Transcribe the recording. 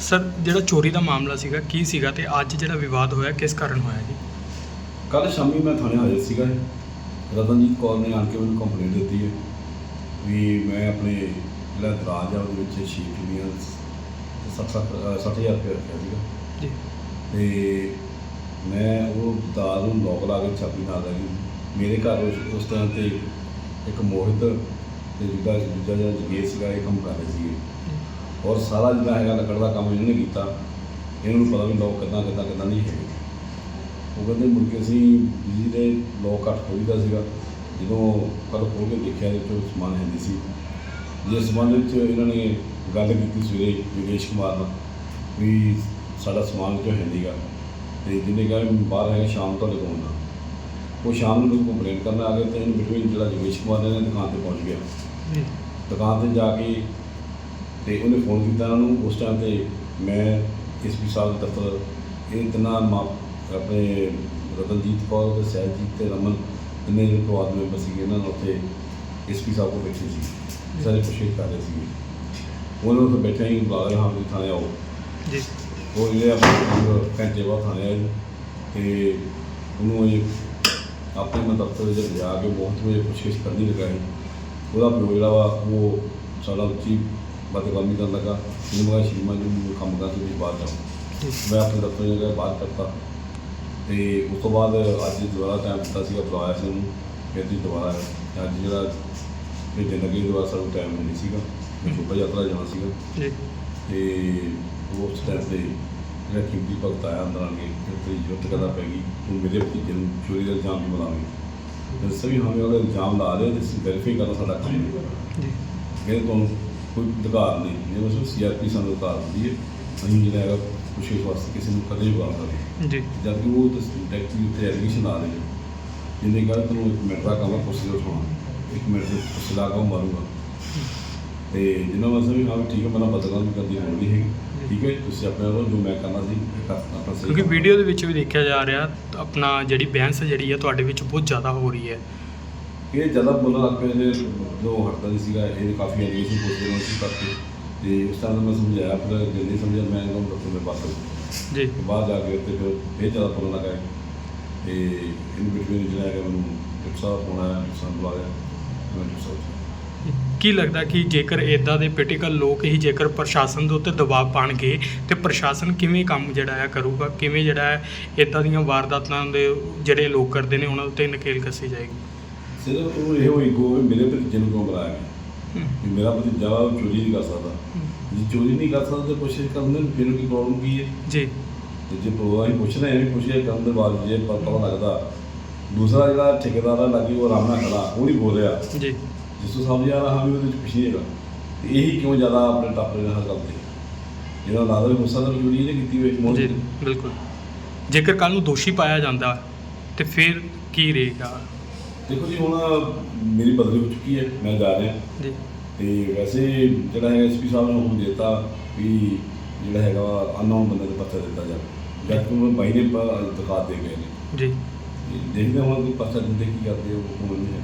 Sir ਜਿਹੜਾ ਚੋਰੀ ਦਾ ਮਾਮਲਾ ਸੀਗਾ ਕੀ ਸੀਗਾ ਤੇ ਅੱਜ ਜਿਹੜਾ ਵਿਵਾਦ ਹੋਇਆ ਕਿਸ ਕਾਰਨ ਹੋਇਆ ਜੀ? ਕੱਲ ਸ਼ਾਮੀ ਮੈਂ ਥਾਣੇ ਆਇਆ ਸੀਗਾ ਰਤਨਜੀਤ ਕੌਰ ਨੇ ਆਣ ਕੇ ਮੈਨੂੰ ਕੰਪਲੇਂਟ ਦਿੱਤੀ ਹੈ ਵੀ ਮੈਂ ਆਪਣੇ ਜਿਹੜਾ ਦਰਾਜ ਆ ਉਹਦੇ ਵਿੱਚ 6 ਕਿੱਲੀਆਂ 60000 ਰੁਪਏ ਰੱਖਿਆ ਸੀਗਾ। ਜੀ। ਤੇ ਮੈਂ ਉਹ ਦਾਲ ਨੂੰ ਲੋਕ ਲਾ ਕੇ ਚਾਬੀ ਨਾਲ ਲੱਗੀ ਮੇਰੇ ਘਰ ਉਸ ਟਾਈਮ ਤੇ ਇੱਕ ਮੋਹਿਤ ਤੇ ਜਿਹੜਾ ਦੂਜਾ ਜਿਹੜਾ ਜਗੇਸ਼ ਸੀਗਾ, ਇਹ ਕੰਮ ਕਰ ਰਹੇ ਸੀਗੇ। ਔਰ ਸਾਰਾ ਜਿਹੜਾ ਹੈਗਾ ਲੱਕੜ ਦਾ ਕੰਮ ਇਹਨਾਂ ਨੇ ਕੀਤਾ। ਇਹਨਾਂ ਨੂੰ ਪਤਾ ਵੀ ਲੋਕ ਕਿੱਦਾਂ ਕਿੱਦਾਂ ਕਿੱਦਾਂ ਨਹੀਂ ਹੈਗੇ। ਉਹ ਕਹਿੰਦੇ ਮੁੜ ਕੇ ਅਸੀਂ ਬਿਜਲੀ ਦੇ ਲੋਕ ਘੱਟ ਖੋਲ੍ਹੀਦਾ ਸੀਗਾ। ਜਦੋਂ ਕੱਲ ਖੋਲ੍ਹ ਕੇ ਦੇਖਿਆ ਇਹਦੇ ਚੋਂ ਸਮਾਨ ਹੈ ਸੀ। ਜਿਸ ਸੰਬੰਧ ਵਿੱਚ ਇਹਨਾਂ ਨੇ ਗੱਲ ਕੀਤੀ ਸਵੇਰੇ ਵਿਵੇਸ਼ ਕੁਮਾਰ ਨਾਲ ਵੀ ਸਾਡਾ ਸਮਾਨ ਜੋ ਹੈ ਨਹੀਂਗਾ। ਤੇ ਜਿਹਨੇ ਕਿਹਾ ਵੀ ਬਾਹਰ ਹੈ ਸ਼ਾਮ ਤੋਂ ਕੋਲ ਉਹ ਸ਼ਾਮ ਨੂੰ ਮੈਨੂੰ ਕੰਪਲੇਂਟ ਕਰਨ ਆ ਗਏ ਤੇ ਇਹਨੂੰ ਬਿਟਵੀਨ ਜਿਹੜਾ ਵਿਵੇਸ਼ ਕੁਮਾਰ ਨੇ ਇਹਨੇ ਦੁਕਾਨ ਤੇ ਪਹੁੰਚ ਗਿਆ। ਜੀ ਦੁਕਾਨ ਤੇ ਜਾ ਕੇ ਤੇ ਉਹਨੇ ਫੋਨ ਕੀਤਾ ਉਹਨਾਂ ਨੂੰ। ਉਸ ਟਾਈਮ ਤੇ ਮੈਂ ਐਸਪੀ ਸਾਹਿਬ ਦੇ ਦਫ਼ਤਰ ਇਹ ਤਿੰਨਾਂ ਮਾ ਆਪਣੇ ਰਤਨਜੀਤ ਕੌਰ ਤੇ ਸਹਿਜੀਤ ਤੇ ਰਮਨ ਤਿੰਨੇ ਜਿਹੜੇ ਪਰਿਵਾਰ ਮੈਂਬਰ ਸੀਗੇ ਇਹਨਾਂ ਨਾਲ ਉੱਥੇ ਐਸਪੀ ਸਾਹਿਬ ਕੋਲ ਬੈਠੇ ਸੀ। ਸਾਰੇ ਪੁੱਛੇ ਕਰ ਰਹੇ ਸੀਗੇ। ਉਹਨਾਂ ਨੂੰ ਉੱਥੇ ਬੈਠੇ ਹੀ ਬੁਲਾ ਲਿਆ ਹਾਂ ਵੀ ਥਾਣੇ ਆਓ। ਜੀ। ਉਹ ਜਿਹੜੇ ਆਪਣੇ ਘੰਟੇ ਬਾਅਦ ਥਾਣੇ ਆਏ। ਤੇ ਉਹਨੂੰ ਇਹ ਆਪਣੇ ਮੈਂ ਦਫ਼ਤਰ ਵਿੱਚ ਲਿਆ ਕੇ ਬਹੁਤ ਵਜੇ ਪੁੱਛਗਿੱਛ ਕਰਨੀ ਲਗਾਈ। ਉਹਦਾ ਪਿਓ ਜਿਹੜਾ ਵਾ ਉਹ ਸਾਡਾ ਉੱਚੀ ਬਦਗਾਮੀ ਕਰਨ ਲੱਗਾ। ਜਿਹਨੂੰ ਮੈਂ ਸ਼੍ਰੀਮਾਨ ਜੀ ਨੂੰ ਕੰਮ ਕਰ ਤੁਸੀਂ ਬਾਹਰ ਜਾਓ। ਜੀ ਮੈਂ ਆਪਣੇ ਦਫ਼ਤਰ ਜਾ ਕੇ ਬਾਹਰ ਕਰਤਾ ਤੇ ਉਸ ਤੋਂ ਬਾਅਦ ਅੱਜ ਦੁਬਾਰਾ ਟਾਈਮ ਦਿੱਤਾ ਸੀਗਾ ਬੁਲਾਇਆ ਸੀ ਉਹਨੂੰ। ਫਿਰ ਦੀ ਦੁਬਾਰਾ ਆਇਆ। ਅੱਜ ਜਿਹੜਾ ਭੇਜਣ ਲੱਗੇ ਦੁਬਾਰਾ ਸਾਨੂੰ ਟਾਈਮ ਨਹੀਂ ਸੀਗਾ। ਮੈਂ ਸ਼ੋਭਾ ਯਾਤਰਾ ਜਾਣਾ ਸੀਗਾ। ਜੀ। ਤੇ ਉਸ ਟਾਈਮ ਤੇ ਜਿਹੜਾ ਕੀਮਤੀ ਭਗਤ ਆਇਆ ਅੰਦਰ ਆ ਕੇ ਤੇ ਜੁੱਤ ਕਰਦਾ ਪੈ ਗਈ। ਤੂੰ ਮੇਰੇ ਭਤੀਜੇ ਨੂੰ ਚੋਰੀ ਦਾ ਇਲਜ਼ਾਮ ਵੀ ਲਾਵੇਂ ਵੀ ਹਮੇ ਉਹਦਾ ਇਲਜ਼ਾਮ ਲਾ ਰਹੇ ਅਸੀਂ ਵੈਰੀਫਾਈ ਕਰਨਾ ਸਾਡਾ ਕੰਮ ਹੈ ਜੀ। ਮੇਰੇ ਤੋਂ ਕੋਈ ਅਧਿਕਾਰ ਨਹੀਂ। ਇਹ ਬਸ ਸੀਆਰਪੀ ਸਾਨੂੰ ਅਧਿਕਾਰ ਦਿੰਦੀ ਹੈ ਅਸੀਂ ਜਿਹੜਾ ਹੈਗਾ ਕੁਛ ਵਾਸਤੇ ਕਿਸੇ ਨੂੰ ਕਦੇ ਵੀ ਬੁਲਾ ਸਕਦੇ ਜੀ। ਜਦ ਕਿ ਉਹ ਡਾਇਰੈਕਟਲੀ ਉੱਤੇ ਐਲੀਗੇਸ਼ਨ ਲਾ ਰਹੇ ਨੇ। ਜਿੰਨੇ ਗੱਲ ਤੈਨੂੰ ਇੱਕ ਮਿੰਟ ਦਾ ਕੰਮ ਆ ਤੋਂ ਉਠਾਉਣਾ। ਇੱਕ ਮਿੰਟ ਦੇ ਕੇ ਉਹ ਮਾਰੂਗਾ। ਤੇ ਜਿੰਨਾ ਵਾਸਤੇ ਵੀ ਹਾਂ ਠੀਕ ਹੈ ਮੈਨੂੰ ਬਦਲਣ ਦੀ ਕਰਦੀ ਨਹੀਂ ਹੈਗੀ। ਠੀਕ ਹੈ ਤੁਸੀਂ ਆਪਣੇ ਵੱਲੋਂ ਜੋ ਮੈਂ ਕਰਨਾ ਸੀ ਆਪਣਾ ਸਹੀ ਕਿਉਂਕਿ। ਵੀਡੀਓ ਦੇ ਵਿੱਚ ਵੀ ਦੇਖਿਆ ਜਾ ਰਿਹਾ ਆਪਣਾ ਜਿਹੜੀ ਬਹਿਸ ਜਿਹੜੀ ਹੈ ਤੁਹਾਡੇ ਵਿੱਚ ਬਹੁਤ ਜ਼ਿਆਦਾ ਹੋ ਰਹੀ ਹੈ। ਇਹ ਜ਼ਿਆਦਾ ਬੋਲਣ ਲੱਗ ਪਏ ਨੇ ਜੋ ਹਟਦਾ ਨਹੀਂ ਸੀਗਾ ਇਹ ਕਾਫੀ ਐਲੀਗੇਸ਼ਨ ਪੁੱਛਦੇ ਨੇ ਉਸ ਕਰਕੇ। ਤੇ ਉਸ ਟਾਈਮ ਮੈਂ ਸਮਝਾਇਆ ਫਿਰ ਜੇ ਨਹੀਂ ਸਮਝਿਆ ਮੈਂ ਇਹਨਾਂ ਨੂੰ ਡਾਕਟਰ ਦੇ ਪਾਸ ਜੀ ਬਾਹਰ ਜਾ ਕੇ ਤੇ ਫਿਰ ਇਹ ਜ਼ਿਆਦਾ ਬੋਲਣ ਲੱਗਾ ਤੇ ਇਨ ਬਿਟਵੀਨ ਜਿਹੜਾ ਹੈਗਾ ਮੈਨੂੰ ਡਾਕਟਰ ਸਾਹਿਬ ਬੁਲਾਇਆ ਮੈਂ ਸਾਹਿਬ ਕੀ ਲੱਗਦਾ ਕਿ ਜੇਕਰ ਇਦਾਂ ਦੇ ਪੋਲੀਟੀਕਲ ਲੋਕ ਹੀ ਜੇਕਰ ਪ੍ਰਸ਼ਾਸਨ ਦੇ ਉੱਤੇ ਦਬਾਅ ਪਾਣਗੇ ਤੇ ਪ੍ਰਸ਼ਾਸਨ ਕਿਵੇਂ ਕੰਮ ਜਿਹੜਾ ਹੈ ਕਰੂਗਾ ਕਿਵੇਂ ਜਿਹੜਾ ਹੈ ਇਦਾਂ ਦੀਆਂ ਵਾਰਦਾਤਾਂ ਦੇ ਜਿਹੜੇ ਲੋਕ ਕਰਦੇ ਨੇ ਉਹਨਾਂ ਉੱਤੇ ਨਕੇਲ ਕੱਸੀ ਜਾਏਗੀ? ਸਿਰਫ ਉਹ ਇਹ ਹੋਈ ਗੋ ਵੀ ਮੇਰੇ ਭਤੀਜੇ ਨੂੰ ਕਿਉਂ ਬੁਲਾਇਆ? ਗਿਆ ਕਿ ਮੇਰਾ ਭਤੀਜਾ ਚੋਰੀ ਨਹੀਂ ਕਰ ਸਕਦਾ। ਜੇ ਚੋਰੀ ਨਹੀਂ ਕਰ ਸਕਦਾ ਤੇ ਕੋਸ਼ਿਸ਼ ਕਰਨ ਦੇ ਫਿਰ ਕੀ ਪ੍ਰੋਬਲਮ ਕੀ ਹੈ? ਜੀ। ਤੇ ਜੇ ਪ੍ਰੋਗਰਾਮ ਹੀ ਪੁੱਛ ਰਹੇ ਆ ਵੀ ਪੁੱਛਿਆ ਕਰਨ ਦੇ ਬਾਅਦ ਜੇ ਪਤਾ ਲੱਗਦਾ ਦੂਸਰਾ ਜਿਹੜਾ ਠੇਕੇਦਾਰ ਆ ਲੱਗੀ ਉਹ ਆਰਾਮ ਨਾਲ ਖੜਾ ਉਹ ਨਹੀਂ ਬੋਲ ਰਿਹਾ। ਜੀ। ਜਿਸ ਤੋਂ ਸਮਝ ਆ ਰਿਹਾ ਵੀ ਉਹਦੇ ਵਿੱਚ ਨਹੀਂ ਹੈਗਾ। ਤੇ ਇਹੀ ਕਿਉਂ ਜ਼ਿਆਦਾ ਆਪਣੇ ਟਾਪਰੇ ਨਾਲ ਕਰਦੇ ਜਿਹੜਾ ਲਾਦਰ ਗੁੱਸਾ ਦਾ ਚੋਰੀ ਇਹਨੇ ਕੀਤੀ ਹੋਈ ਮੋਦੀ ਜੀ ਬਿਲਕੁਲ। ਜੇਕਰ ਕੱਲ ਨੂੰ ਦੋਸ਼ੀ ਪਾਇਆ ਜਾਂਦਾ ਤੇ ਫਿਰ ਕੀ ਰਹੇਗਾ? ਦੇਖੋ ਜੀ ਹੁਣ ਮੇਰੀ ਬਦਲੀ ਹੋ ਚੁੱਕੀ ਹੈ ਮੈਂ ਜਾ ਰਿਹਾ। ਜੀ। ਤੇ ਵੈਸੇ ਜਿਹੜਾ ਹੈਗਾ ਐਸਪੀ ਸਾਹਿਬ ਨੇ ਹੁਕਮ ਦਿੱਤਾ ਵੀ ਜਿਹੜਾ ਹੈਗਾ ਅਨਨੋਨ ਬੰਦੇ ਦਾ ਪਰਚਾ ਦਿੱਤਾ ਜਾਵੇ। ਜਦ ਉਹ ਬਾਈ ਨੇ ਪ- ਦਿਖਾ ਦੇ ਗਏ ਨੇ। ਜੀ। ਦੇਖਦੇ ਹਾਂ ਕੋਈ ਪਰਚਾ ਦਿੰਦੇ ਕੀ ਕਰਦੇ ਉਹ ਹੁਕਮ ਨਹੀਂ ਹੈ।